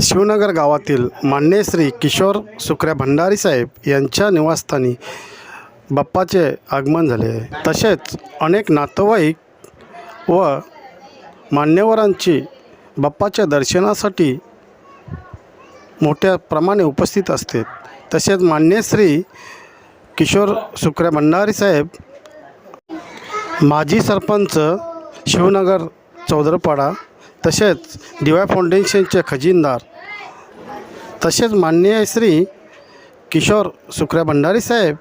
शिवनगर गावातील मान्य श्री किशोर सुक्र्या भंडारी साहेब यांच्या निवासस्थानी बाप्पाचे आगमन झाले. आहे तसेच अनेक नातेवाईक व मान्यवरांची बाप्पाच्या दर्शनासाठी मोठ्या प्रमाणे उपस्थित असते. तसेच मान्य श्री किशोर सुक्र्या भंडारी साहेब माजी सरपंच शिवनगर चौधरपाडा तसेच डी फाउंडेशनचे खजिनदार तसेच माननीय श्री किशोर सुक्रा भंडारी साहेब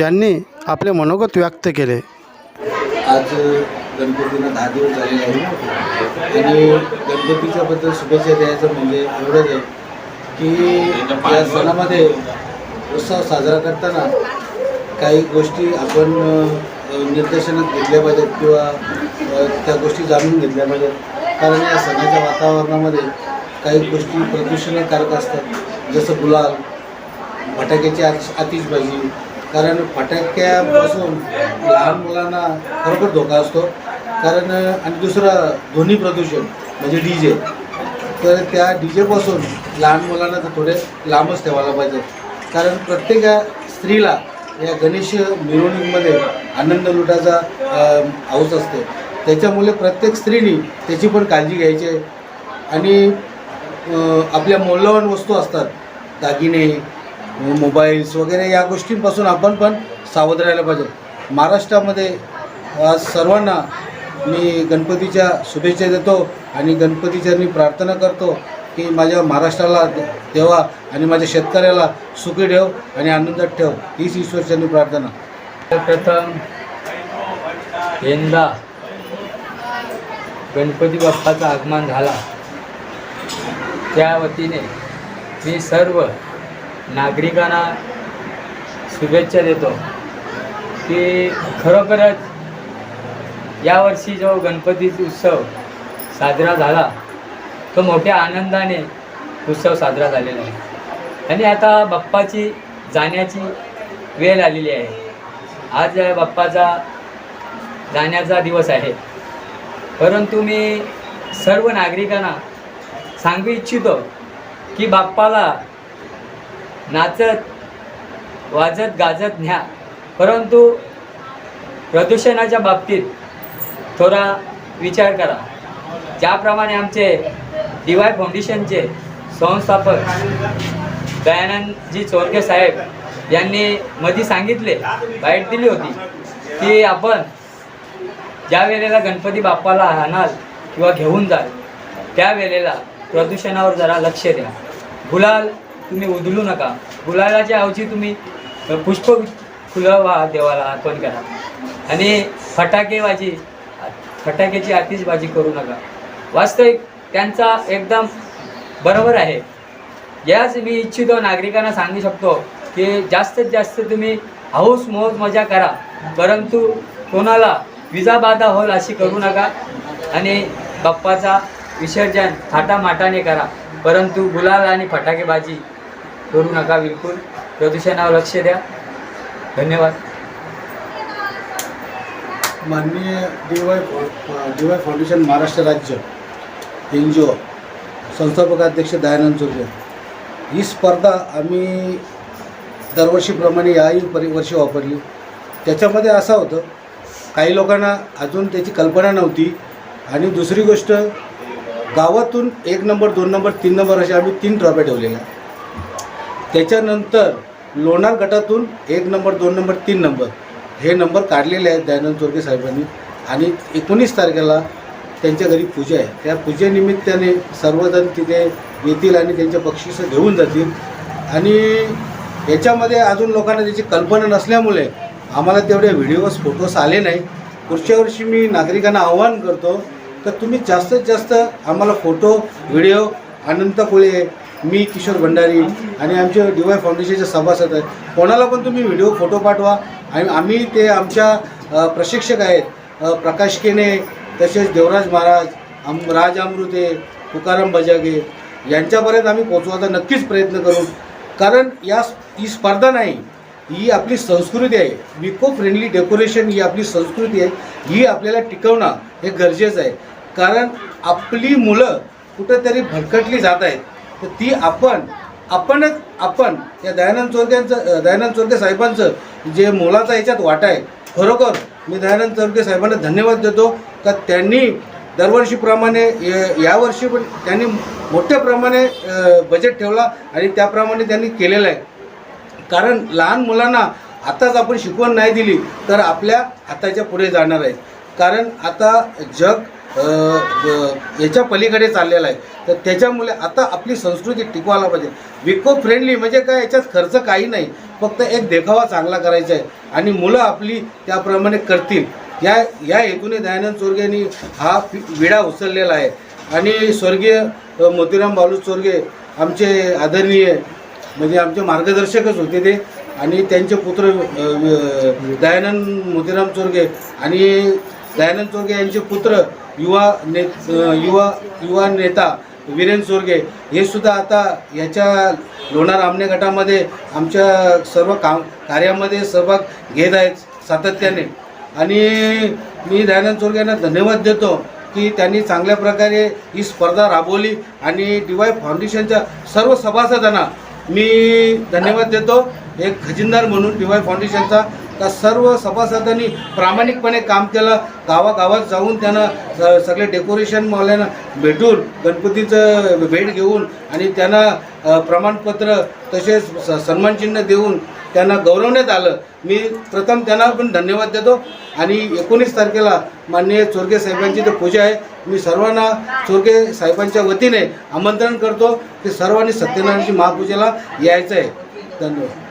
यांनी आपले मनोगत व्यक्त केले. आज गणपतीला दहा दिवस झालेले आहेत. आणि गणपतीच्याबद्दल शुभेच्छा द्यायचं म्हणजे एवढंच आहे की या सणामध्ये उत्सव साजरा करताना काही गोष्टी आपण निर्देशनात घेतल्या पाहिजेत किंवा त्या गोष्टी जाणून घेतल्या पाहिजेत. कारण या सणाच्या वातावरणामध्ये काही गोष्टी प्रदूषणकारक असतात. जसं गुलाल फटाक्याची आतिश आतिषबाजी. कारण फटाक्यापासून लहान मुलांना खरोखर धोका असतो. कारण आणि दुसरं ध्वनी प्रदूषण म्हणजे डी जे. तर त्या डी जेपासून लहान मुलांना तर थोडे लांबच ठेवायला पाहिजे. कारण प्रत्येक स्त्रीला या गणेश मिरवणुकीमध्ये आनंद लुटाचा हौस असते. त्याच्यामुळे प्रत्येक स्त्रीनी त्याची पण काळजी घ्यायची आहे. आणि आपल्या मौल्यवान वस्तू असतात. दागिने मोबाईल्स वगैरे या गोष्टींपासून आपण पण सावध राहायला पाहिजे. महाराष्ट्रामध्ये आज सर्वांना मी गणपतीच्या शुभेच्छा देतो आणि गणपतीच्या मी प्रार्थना करतो की माझ्या महाराष्ट्राला देवा आणि माझ्या शेतकऱ्याला सुखी ठेव आणि आनंदात ठेव. हीच ईश्वरचरणी प्रार्थना. प्रथम यंदा गणपती बाप्पाचं आगमन झाला. त्या वतीने मी सर्व नागरिकांना शुभेच्छा देतो की खरोखरच यावर्षी जो गणपती उत्सव साजरा झाला तो मोठ्या आनंदाने उत्सव साजरा झालेला आहे. आणि आता बाप्पाची जाण्याची वेळ आलेली आहे. आज बाप्पाचा जाण्याचा दिवस आहे. परंतु मी सर्व नागरिकांना सांगू इच्छितो की बाप्पाला नाचत वाजत गाजत न्या. परंतु प्रदूषणाच्या बाबतीत थोडा विचार करा. ज्याप्रमाणे आमचे डी वाय फाउंडेशनचे संस्थापक दयानंदजी चोरके साहेब यांनी मध्ये सांगितले बाईट दिली होती की आपण ज्या वेळेला गणपती बाप्पाला आणाल किंवा घेऊन जाल त्या वेळेला प्रदूषणावर जरा लक्ष द्या. गुलाल तुम्ही उधळू नका. गुलालाच्या ऐवजी तुम्ही पुष्प फुलं वा देवाला अर्पण करा. आणि फटाकेबाजी फटाक्याची आतिषबाजी करू नका. वास्तविक त्यांचा एकदम बरोबर आहे. याच मी इच्छितो नागरिकांना सांगू शकतो की जास्तीत जास्त तुम्ही हाऊस मौज मजा करा. परंतु कोणाला विजाबाधा होईल अशी करू नका. आणि बाप्पाचा विसर्जन थाटामाटाने करा. परंतु गुलाल आणि फटाकेबाजी करू नका बिलकुल. प्रदूषणावर लक्ष द्या. धन्यवाद. माननीय D Y D Y foundation Maharashtra राज्य एन जी ओ संस्थापक अध्यक्ष दयानंद चुर्वे ही स्पर्धा आम्ही दरवर्षीप्रमाणे याही परि वर्षी वापरली. त्याच्यामध्ये असं होतं काही लोकांना अजून त्याची कल्पना नव्हती. आणि दुसरी गोष्ट गावातून एक नंबर दोन नंबर तीन नंबर अशा आम्ही तीन ट्रॉफ्या ठेवलेल्या. त्याच्यानंतर लोणार गटातून एक नंबर दोन नंबर तीन नंबर हे नंबर काढलेले आहेत दयानंद चोरके साहेबांनी. आणि एकोणीस तारखेला त्यांच्या घरी पूजा आहे. त्या पूजेनिमित्ताने सर्वजण तिथे येतील आणि त्यांच्या बक्षिसं घेऊन जातील. आणि याच्यामध्ये अजून लोकांना त्याची कल्पना नसल्यामुळे आम्हाला तेवढे व्हिडिओज फोटोज आले नाही. पुढच्या वर्षी मी नागरिकांना आव्हान करतो तर तुम्ही जास्तीत जास्त आम्हाला फोटो व्हिडिओ अनंत कुळे मी किशोर भंडारी आणि आमचे डी वाय फाउंडेशनचे सभासद आहेत कोणाला पण तुम्ही व्हिडिओ फोटो पाठवा. आणि आम्ही ते आमच्या प्रशिक्षक आहेत. प्रकाश केने तसेच देवराज महाराज आम राज अमृते तुकाराम बजागे यांच्यापर्यंत आम्ही पोचवायचा नक्कीच प्रयत्न करू. कारण या ही स्पर्धा नाही. ही आपली संस्कृती आहे. विको फ्रेंडली डेकोरेशन ही आपली संस्कृती आहे. ही आपल्याला टिकवणं हे गरजेचं आहे. कारण आपली मुलं कुठंतरी भरकटली जात आहेत. तर ती आपण आपणच आपण या दयानंद चोरक्यांचं दयानंद चोरके साहेबांचं जे मोलाचा याच्यात वाटा आहे खरोखर मी दयानंद चोरके साहेबांना धन्यवाद देतो. का त्यांनी दरवर्षीप्रमाणे यावर्षी पण त्यांनी मोठ्या प्रमाणे बजेट ठेवला आणि त्याप्रमाणे त्यांनी केलेलं आहे. कारण लहान मुलांना आताच आपण शिकवण नाही दिली तर आपल्या हाताच्या पुढे जाणार आहे. कारण आता जग याच्या पलीकडे चाललेलं आहे. तर त्याच्यामुळे आता आपली संस्कृती टिकवायला पाहिजे. विको फ्रेंडली म्हणजे काय याच्यात खर्च काही नाही. फक्त एक देखावा चांगला करायचा आहे. आणि मुलं आपली त्याप्रमाणे करतील. या या हेतूने दयानंद चोरगे हा विडा उचललेला आहे. आणि स्वर्गीय मोतीराम बालू चोरगे आमचे आदरणीय म्हणजे आमचे मार्गदर्शकच होते ते. आणि त्यांचे पुत्र दयानंद मोतीराम चोरगे आणि दयानंद चोरगे यांचे पुत्र युवा ने युवा युवा नेता वीरेन चोरगे हे सुद्धा आता याच्या लोणार आमने गटामध्ये आमच्या सर्व काम कार्यामध्ये सहभाग घेत आहेत सातत्याने. आणि मी दयानंद चोरगे यांना धन्यवाद देतो की त्यांनी चांगल्या प्रकारे ही स्पर्धा राबवली आणि डी वाय फाउंडेशनच्या सर्व सभासदांना मी धन्यवाद देतो. एक खजिनदार म्हणून डी वाय फाउंडेशनचा त्या सर्व सभासदांनी प्रामाणिकपणे काम केलं. गावागावात जाऊन त्यांना स- सगळे डेकोरेशनवाल्यांना भेटून गणपतीचं भेट घेऊन आणि त्यांना प्रमाणपत्र तसेच स- सन्मानचिन्ह देऊन त्यांना गौरवण्यात आलं. मी प्रथम त्यांना पण धन्यवाद देतो. आणि एकोणीस तारखेला माननीय चोरगे साहेबांची तर पूजा आहे. मी सर्वांना चोरगे साहेबांच्या वतीने आमंत्रण करतो की सर्वांनी सत्यनारायणची महापूजेला यायचं आहे धन्यवाद.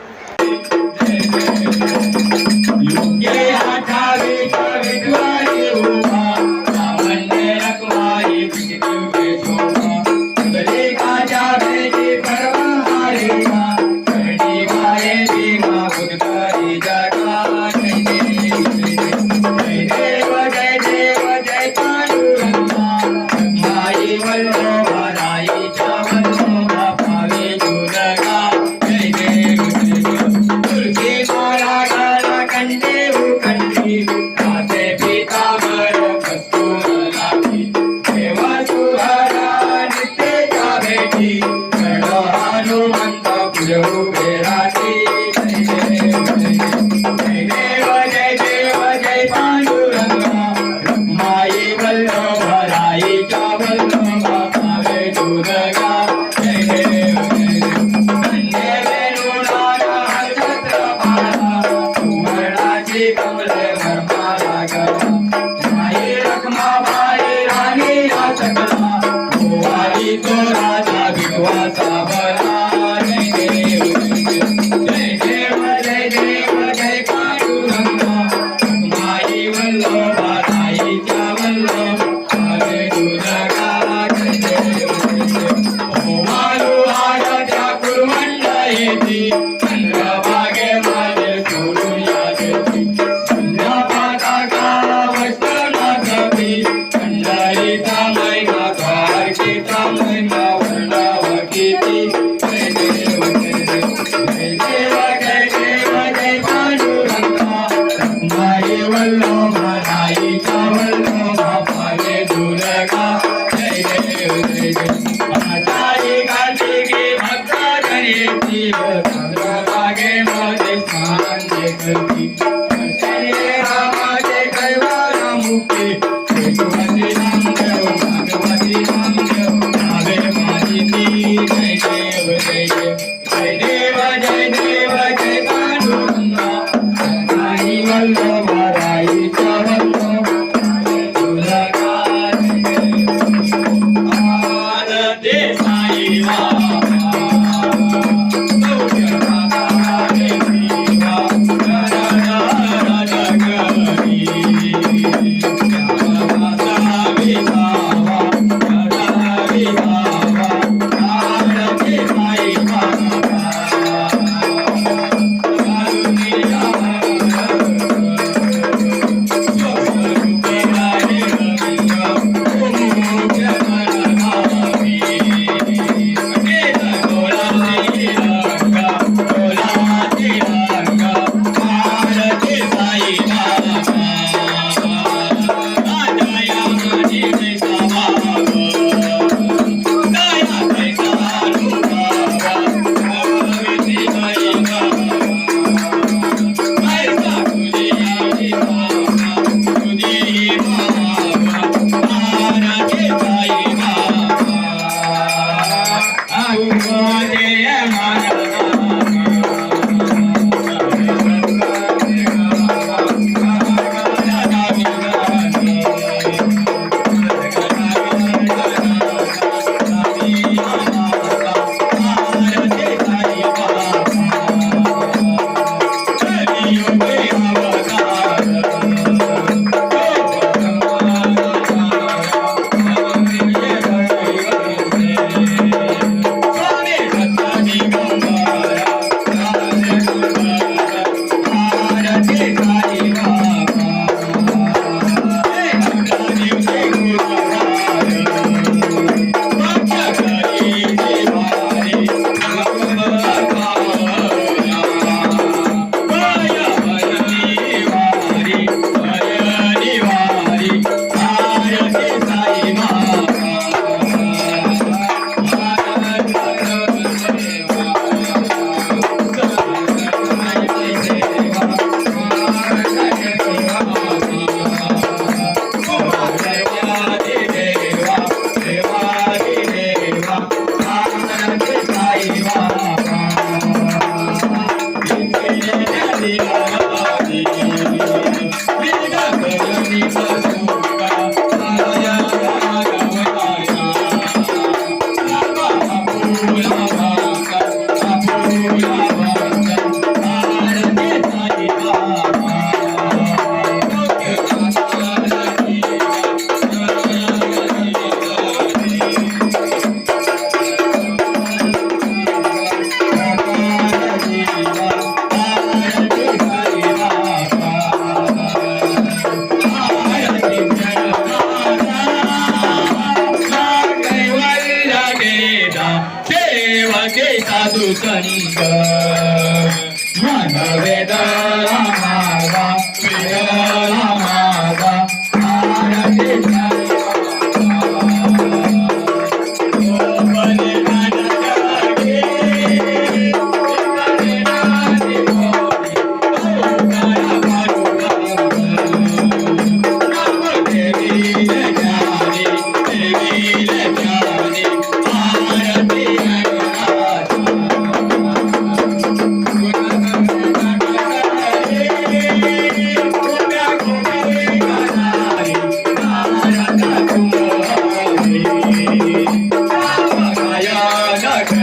la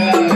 Yeah.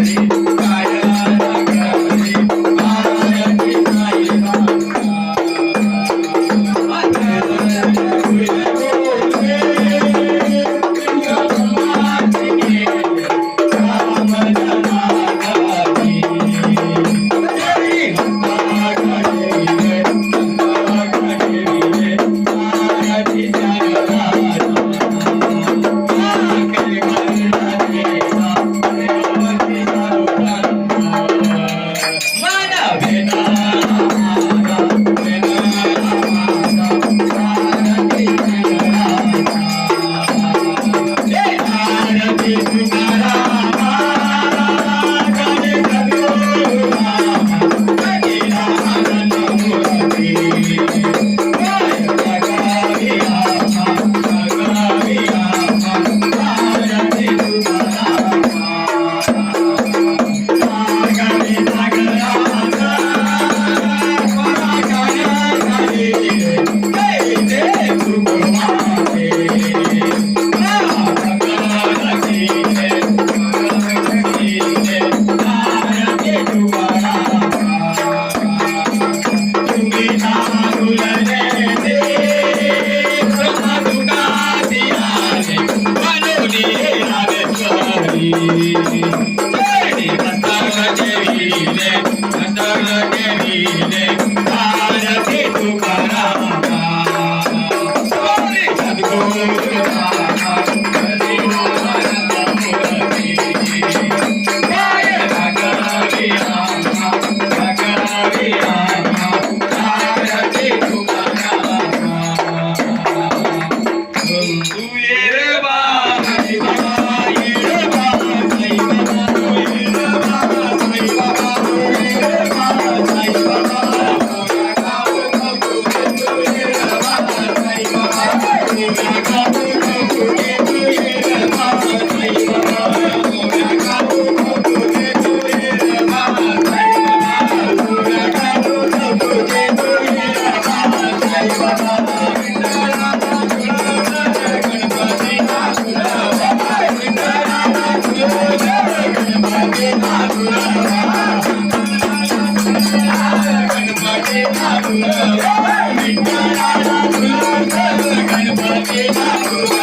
Thank you.